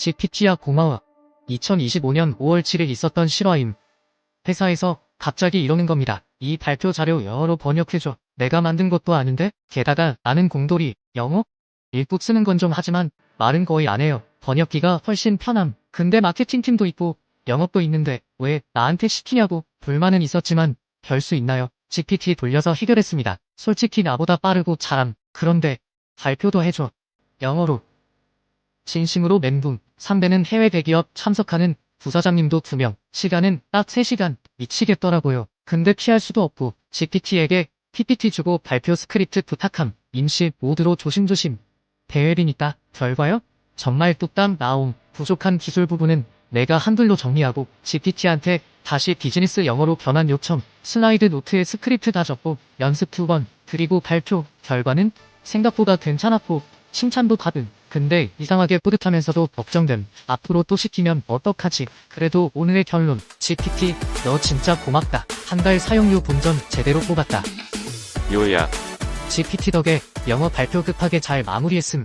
GPT야 고마워. 2025년 5월 7일 있었던 실화임. 회사에서 갑자기 이러는 겁니다. 이 발표 자료 영어로 번역해줘. 내가 만든 것도 아닌데? 게다가 나는 공돌이, 영어? 읽고 쓰는 건 좀 하지만 말은 거의 안 해요. 번역기가 훨씬 편함. 근데 마케팅 팀도 있고 영업도 있는데 왜 나한테 시키냐고 불만은 있었지만 별 수 있나요? GPT 돌려서 해결했습니다. 솔직히 나보다 빠르고 잘함. 그런데 발표도 해줘. 영어로. 진심으로 멘붕. 상대는 해외 대기업 참석하는 부사장님도 2명. 시간은 딱 3시간. 미치겠더라고요. 근데 피할 수도 없고 GPT에게 PPT 주고 발표 스크립트 부탁함. 임시 모드로 조심조심. 대회리니까 결과요? 정말 뚝딱 나옴. 부족한 기술 부분은 내가 한글로 정리하고 GPT한테 다시 비즈니스 영어로 변환 요청. 슬라이드 노트에 스크립트 다 적고 연습 두 번. 그리고 발표. 결과는 생각보다 괜찮았고 칭찬도 받은. 근데 이상하게 뿌듯하면서도 걱정됨. 앞으로 또 시키면 어떡하지? 그래도 오늘의 결론. GPT, 너 진짜 고맙다. 한 달 사용료 본전 제대로 뽑았다. 요야, GPT 덕에 영어 발표 급하게 잘 마무리했음.